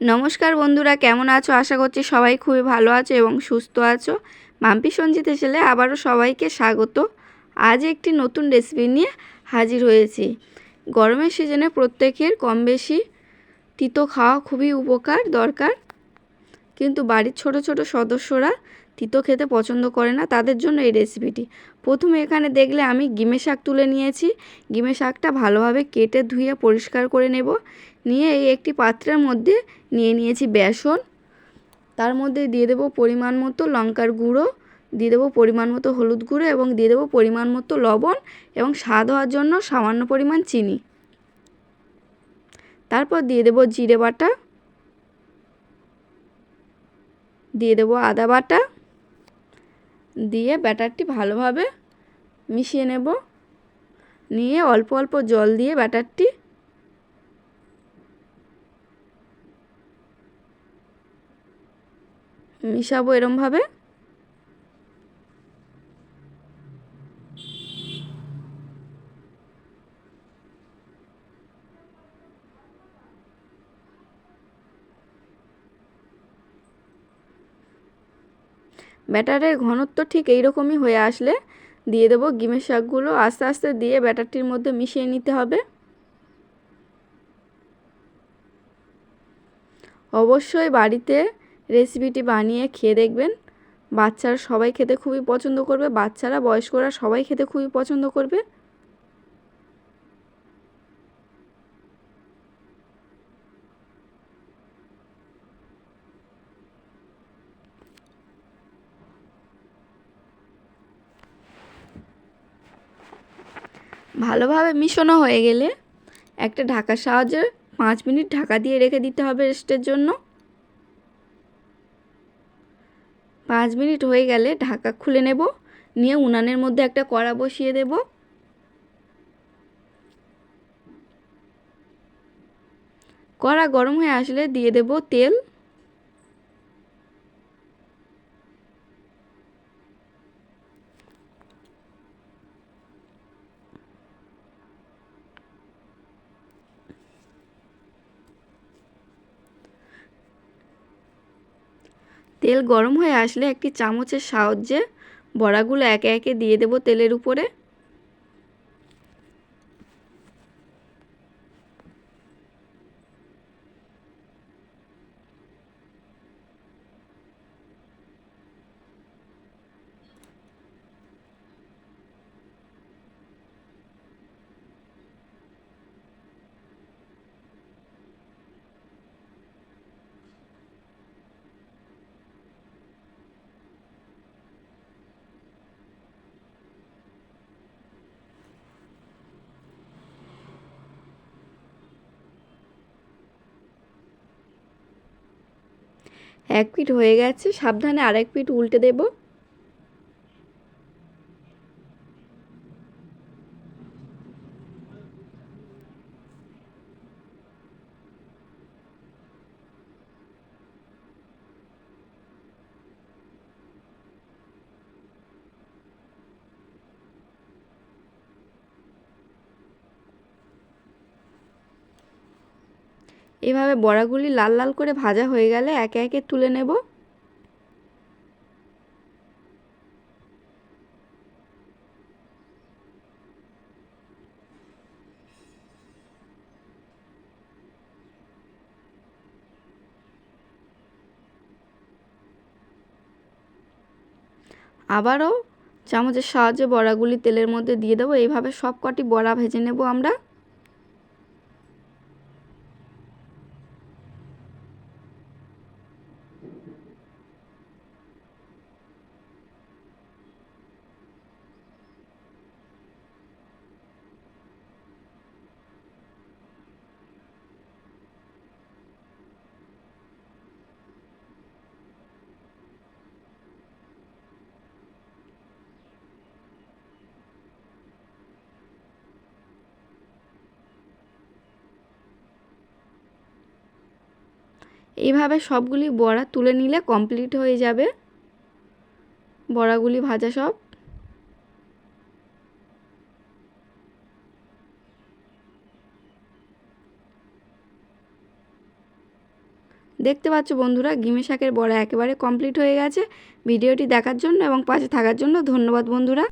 নমস্কার বন্ধুরা, কেমন আছো? আশা করছি সবাই খুবই ভালো আছো এবং সুস্থ আছো। মাম্পি সঞ্জিত এসেলে আবারও সবাইকে স্বাগত। আজ একটি নতুন রেসিপি নিয়ে হাজির হয়েছি। গরমের সিজনে প্রত্যেকের কম বেশি তিতো খাওয়া খুবই উপকার, দরকার। কিন্তু বাড়ির ছোট ছোট সদস্যরা তিতো খেতে পছন্দ করে না, তাদের জন্য এই রেসিপিটি প্রথমে এখানে দেখলে আমি গিমে শাক তুলে নিয়েছি। গিমে শাকটা ভালোভাবে কেটে ধুয়ে পরিষ্কার করে নেব। নিয়ে এই একটি পাত্রের মধ্যে নিয়ে নিয়েছি বেসন। তার মধ্যে দিয়ে দেবো পরিমাণ মতো লঙ্কার গুঁড়ো, দিয়ে দেবো পরিমাণ মতো হলুদ গুঁড়ো এবং দিয়ে দেবো পরিমাণ মতো লবণ এবং স্বাদ হওয়ার জন্য সামান্য পরিমাণ চিনি। তারপর দিয়ে দেবো জিরে বাটা, দিয়ে দেবো আদা বাটা, দিয়ে ব্যাটারটি ভালোভাবে মিশিয়ে নেব। নিয়ে অল্প অল্প জল দিয়ে ব্যাটারটি মিশাবো এরমভাবে? ব্যাটারের ঘনত্ব ঠিক এইরকমই হয়ে আসলে দিয়ে দেবো গিমের শাকগুলো। আস্তে আস্তে দিয়ে ব্যাটারটির মধ্যে মিশিয়ে নিতে হবে। অবশ্যই বাড়িতে রেসিপিটি বানিয়ে খেয়ে দেখবেন। বাচ্চারা সবাই খেতে খুবই পছন্দ করবে, বাচ্চারা, বয়স্করা সবাই খেতে খুবই পছন্দ করবে। ভালোভাবে মিশানো হয়ে গেলে একটা ঢাকার সাহায্যে পাঁচ মিনিট ঢাকা দিয়ে রেখে দিতে হবে রেস্টের জন্য। পাঁচ মিনিট হয়ে গেলে ঢাকা খুলে নেব, নিয়ে উনানের মধ্যে একটা কড়া বসিয়ে দেব। কড়া গরম হয়ে আসলে দিয়ে দেব তেল। তেল গরম হয়ে আসলে একটি চামচের সাহায্যে বড়াগুলো একে একে দিয়ে দেবো তেলের উপরে। এক পিঠ হয়ে গেছে সাবধানে আরেক পিঠ উল্টে দেব। এভাবে বড়াগুলি লাল লাল করে ভাজা হয়ে গেলে একে একে তুলে নেব। আবারও চামচের সাহায্যে বড়াগুলি তেলের মধ্যে দিয়ে দেবো। এইভাবে সব কটি বড়া ভেজে নেব আমরা। এইভাবে সবগুলি বড়া তুলে নিলে কমপ্লিট হয়ে যাবে। বড়াগুলি ভাজা সব। দেখতে পাচ্ছ বন্ধুরা, গিমে শাকের বড়া একেবারে কমপ্লিট হয়ে গেছে। ভিডিওটি দেখার জন্য এবং পাশে থাকার জন্য ধন্যবাদ বন্ধুরা।